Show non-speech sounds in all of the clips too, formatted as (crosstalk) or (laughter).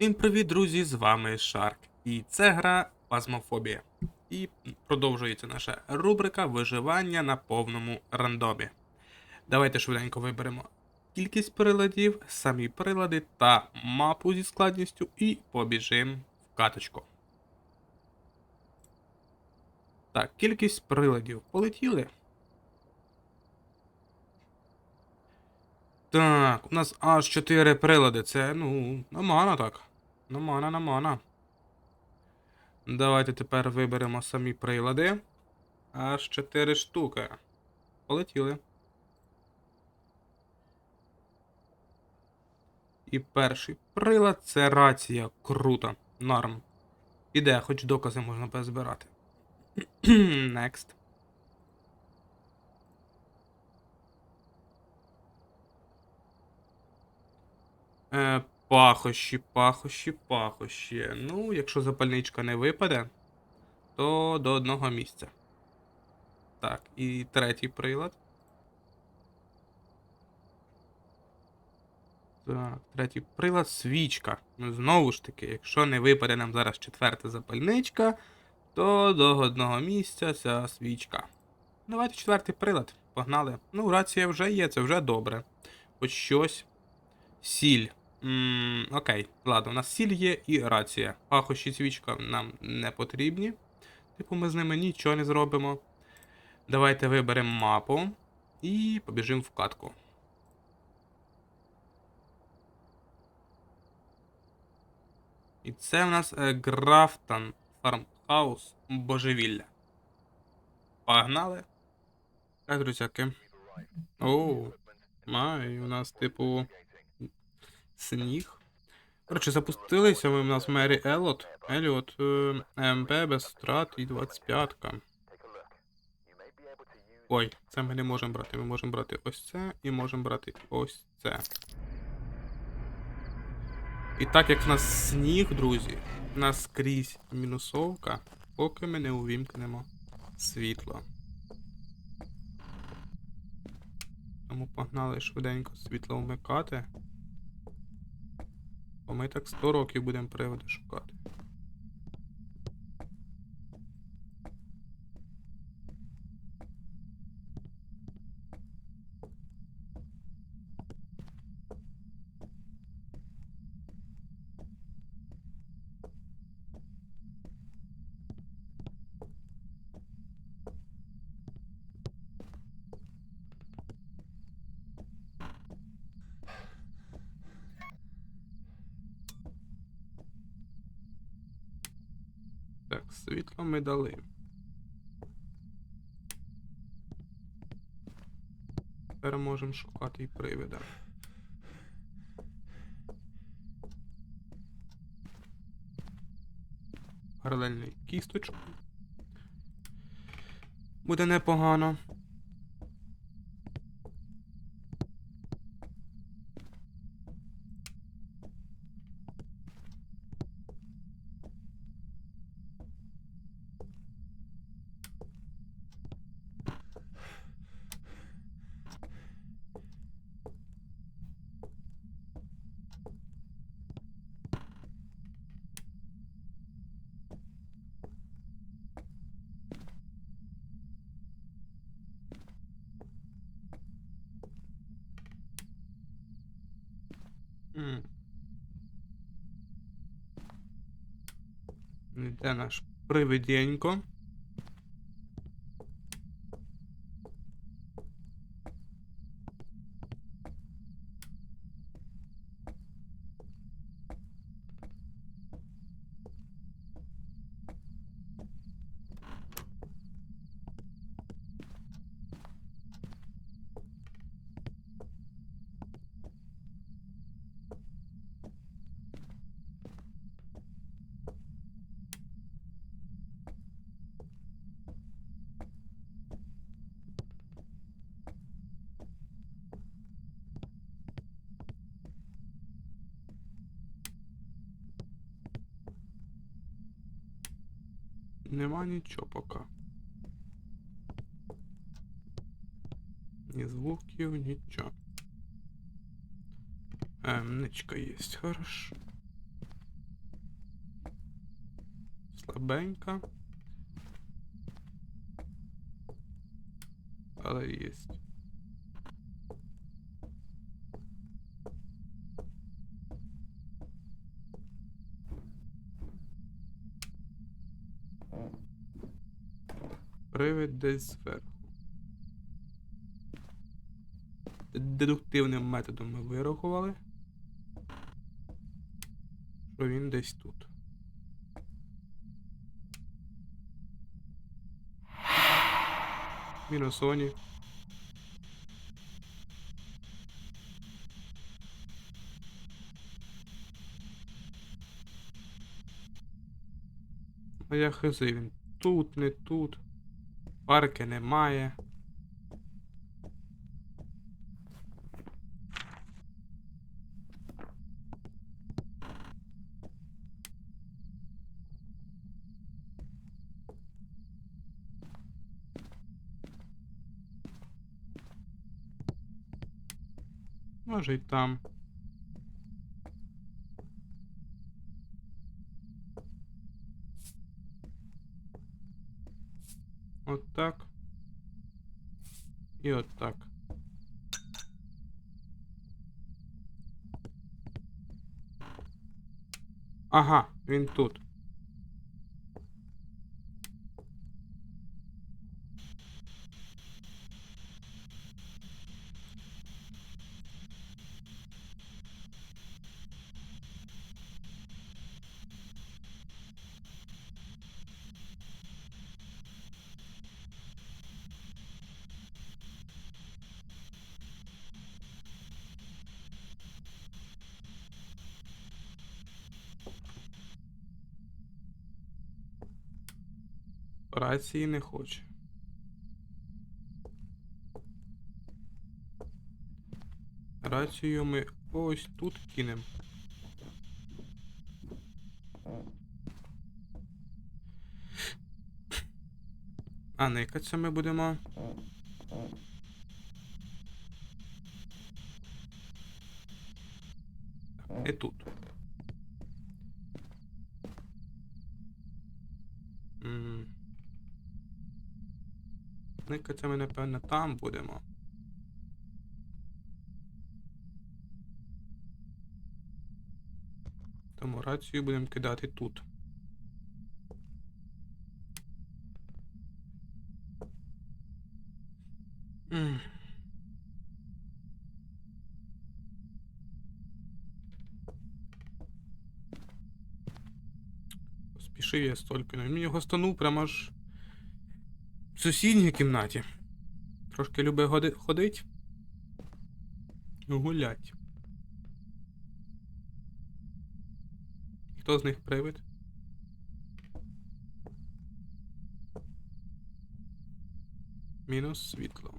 Всім привіт, друзі! З вами Шарк. І це гра Пазмофобія. І продовжується наша рубрика виживання на повному рандомі. Давайте швиденько виберемо кількість приладів, самі прилади та мапу зі складністю і побіжимо в каточку. Так, кількість приладів. Полетіли. Так, у нас аж 4 прилади. Це, ну, нормально так. Нормально, нормально. Давайте тепер виберемо самі прилади. Аж 4 штуки. Полетіли. І перший прилад це рація. Круто. Норм. Іде, хоч докази можна позбирати. (clears throat) Next. Е, пахощі, пахощі, пахощі. Ну, якщо запальничка не випаде, то до одного місця. Так, і третій прилад. Так, третій прилад свічка. Ну, знову ж таки, якщо не випаде нам зараз четверта запальничка, то до одного місця ця свічка. Давайте четвертий прилад. Погнали. Ну, рація вже є, це вже добре. Хоч щось. Сіль. М окей, ладно, у нас сіль є і рація. Пахощі свічка нам не потрібні. Типу, ми з ними нічого не зробимо. Давайте виберемо мапу і побіжимо в катку. І це в нас е, Графтон Фармхаус Божевілля. Погнали. Так, друзяки. Оу, май, у нас, типу, сніг. Коротше, запустилися ми в нас Мері Елот. Еліот, е, МП без втрат і 25-ка. Ой, це ми не можемо брати. Ми можемо брати ось це і можемо брати ось це. І так як в нас сніг, друзі, в нас скрізь мінусовка, поки ми не увімкнемо світло. Тому погнали швиденько світло вмикати. Бо ми так 100 років будемо приводи шукати. Так, світло ми дали. Тепер можемо шукати і привида. Паралельний кісточку. Буде непогано. М. Де наш привиденько? Нема нічого поки. Ні звуків, нічого. Ничка є, хорош. Слабенька. Але є. Привид десь зверху. Дедуктивним методом ми вирахували, що він десь тут. Мінусоні. А я хизи він тут, не тут. Парки немає. Може й там. От так. І от так. Ага, він тут. Рації не хоче. Рацію ми ось тут кинемо. А никатися ми будемо. Не тут. М. Никатися ми, напевно, там будемо. Тому рацію будемо кидати тут. Поспішив я з Толькіною. Він його станув прямо аж в сусідній кімнаті. Трошки любить ходить. Гулять. Хто з них привид? Мінус світло.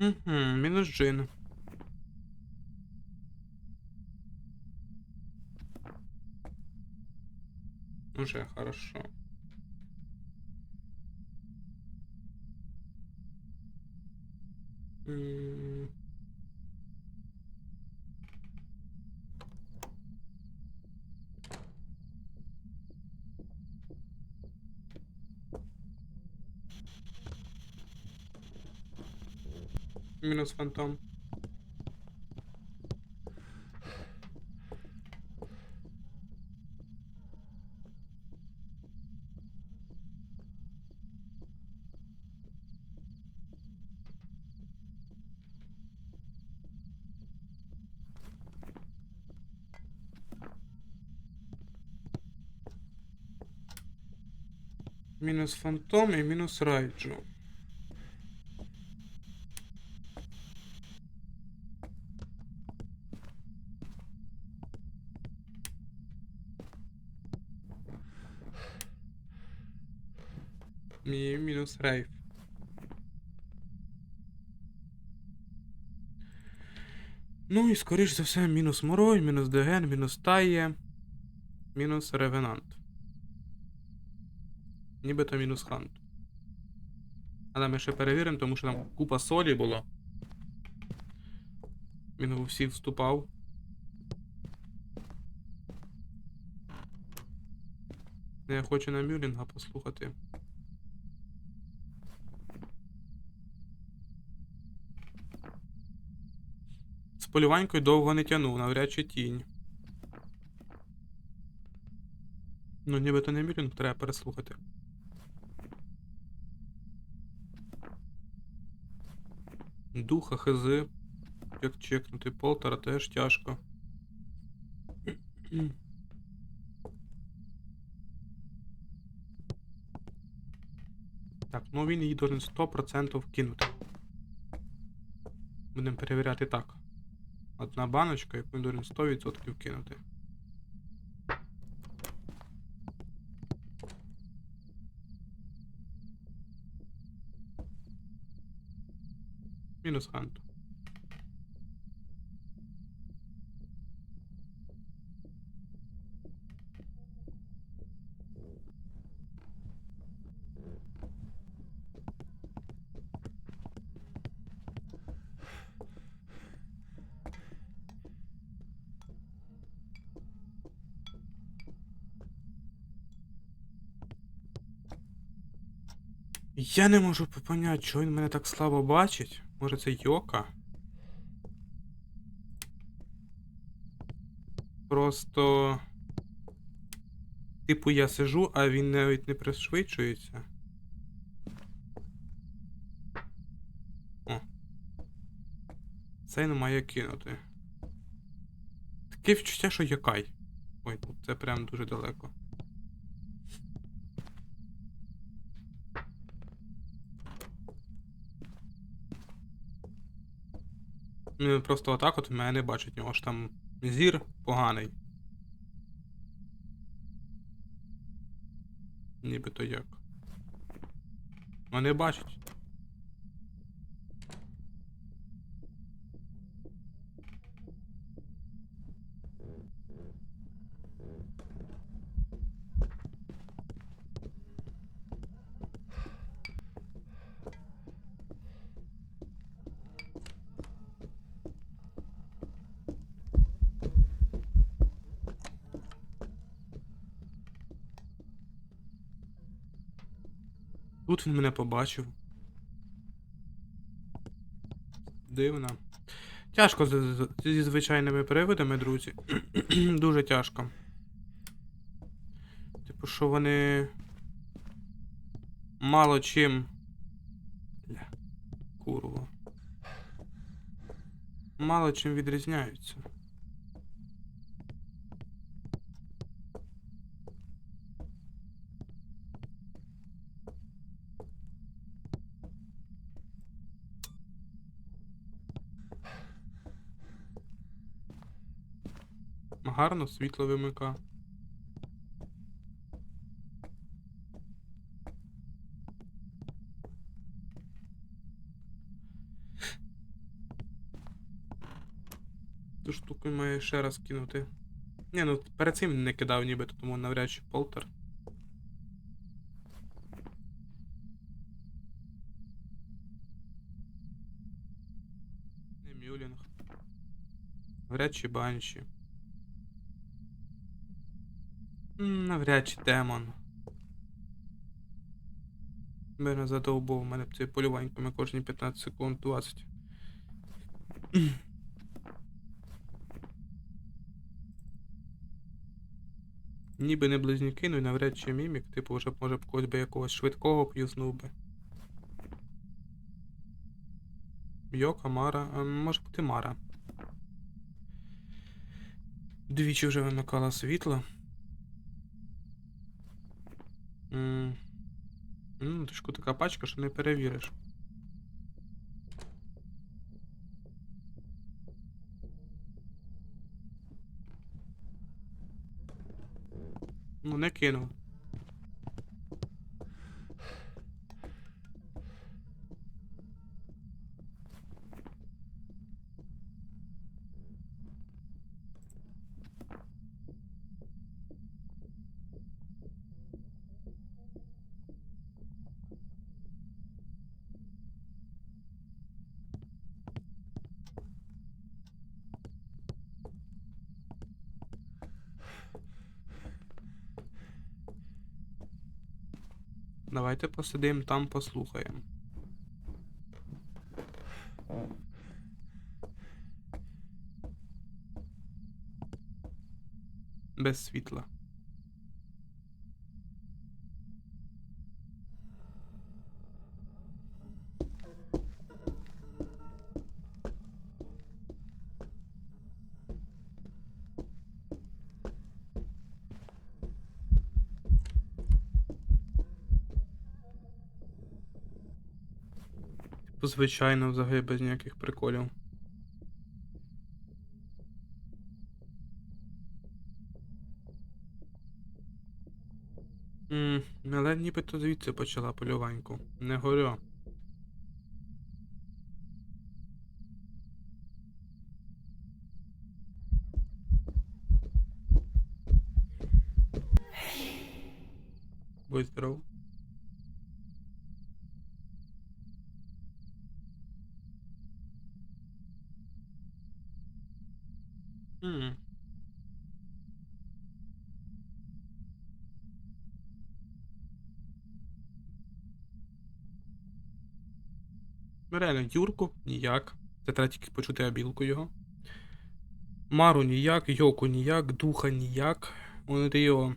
Угу, мінус джин. Уже хорошо. М. Мінус фантом. Мінус фантом і мінус райджу. мінус рейф. Ну і скоріш за все, мінус Морой, мінус Деген, мінус Тає, мінус Ревенант. Нібито мінус Хант. Але ми ще перевіримо, тому що там купа солі було. Він у всіх вступав. Я хочу на Мюлінга послухати. Полюванькою довго не тянув, навряд чи тінь. Ну, нібито не Мюрінг, треба переслухати. Духа хз. Як чекнути полтора теж тяжко. Так, ну він її должен 100% кинути. Будемо перевіряти так. Одна баночка, яку він должен 100% кинути. Мінус ханту. Я не можу поняти, чого він мене так слабо бачить. Може це Йока? Просто. Типу я сижу, а він навіть не пришвидшується. О. Цей не має кинути. Таке відчуття, що якай. Ой, ну це прям дуже далеко. Просто отак от мене не бачить, нього ж там зір поганий. Нібито як. Мене бачить. Тут він мене побачив. Дивно. Тяжко зі звичайними привидами, друзі. (clears throat) Дуже тяжко. Типу, що вони. Мало чим. Бля. Курва. Мало чим відрізняються. Гарно світло вимика. Ту штуку має ще раз кинути. Ні, ну перед цим не кидав нібито, тому навряд чи полтер. Не мюлінг. Навряд чи банші. Навряд чи демон. Мене задовбав, у мене б цей полюваньками кожні 15 секунд 20. (clears throat) Ніби не близнюки, ну і навряд чи мімік, типу вже може б когось би якогось швидкого б юзнув би. Йока, Мара, а, може бути Мара. Двічі вже вимикала світло. М. Ну, тишку така пачка, що не перевіриш. Ну, не кинув. Давайте посидимо там, послухаємо. Без світла. Звичайно, взагалі без ніяких приколів. Ммм, але нібито звідси почала полюваньку. Не горю. Будь здоров. Ммм. Реально, Юрку ніяк. Це треба тільки почути абілку його. Мару ніяк, Йоку ніяк, духа ніяк. Унріо.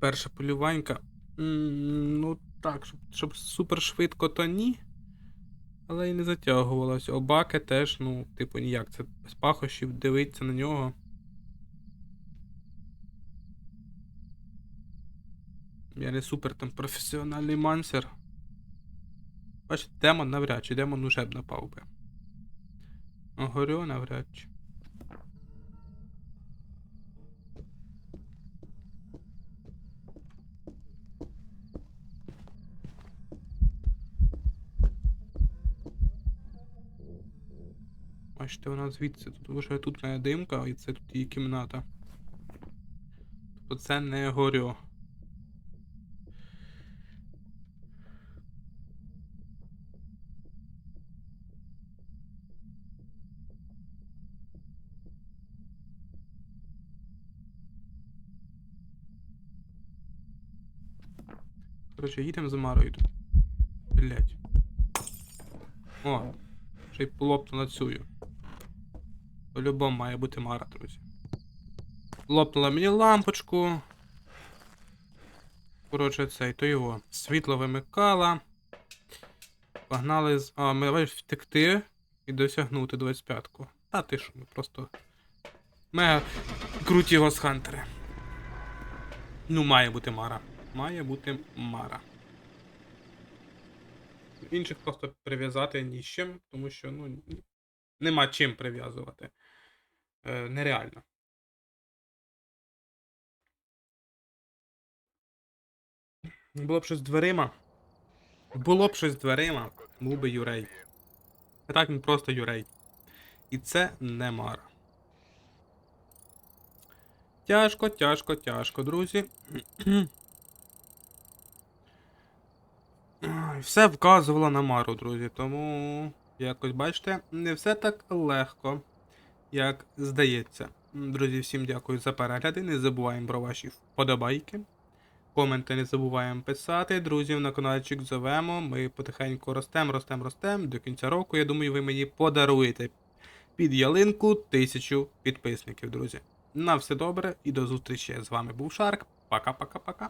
Перша полюванька. Ну так, щоб, щоб супер швидко, то ні. Але і не затягувалась. Обаки теж, ну, типу, ніяк. Це без пахощів, дивиться на нього. Я не супер там професіональний мансер. Бачите, демон навряд чи демон уже б напав би. Горю навряд чи. Бачите, вона звідси. Тут вже тут мене димка, і це тут її кімната. Тобто це не горю. Коротше, їдемо за Марою тут. Блять. О, ще й лопнула цю. По-любому має бути Мара, друзі. Лопнула мені лампочку. Коротше, цей, то його. Світло вимикала. Погнали з. А, ми давай втекти і досягнути 25-ку. Та ти що, ми просто. Мега круті госхантери. Ну, має бути Мара. Має бути Мара. Інших просто прив'язати ні з чим, тому що, ну, нема чим прив'язувати. Е, нереально. Було б щось з дверима. Було б щось з дверима, був би Юрей. А так він просто Юрей. І це не Мара. Тяжко, тяжко, тяжко, друзі. Все вказувало на Мару, друзі, тому якось бачите, не все так легко, як здається. Друзі, всім дякую за перегляди. Не забуваємо про ваші вподобайки. Коменти не забуваємо писати. Друзів на каналчик зовемо. Ми потихеньку ростемо, ростемо, ростемо. До кінця року, я думаю, ви мені подаруєте під ялинку тисячу підписників, друзі. На все добре і до зустрічі. З вами був Шарк. Пока-пока-пока.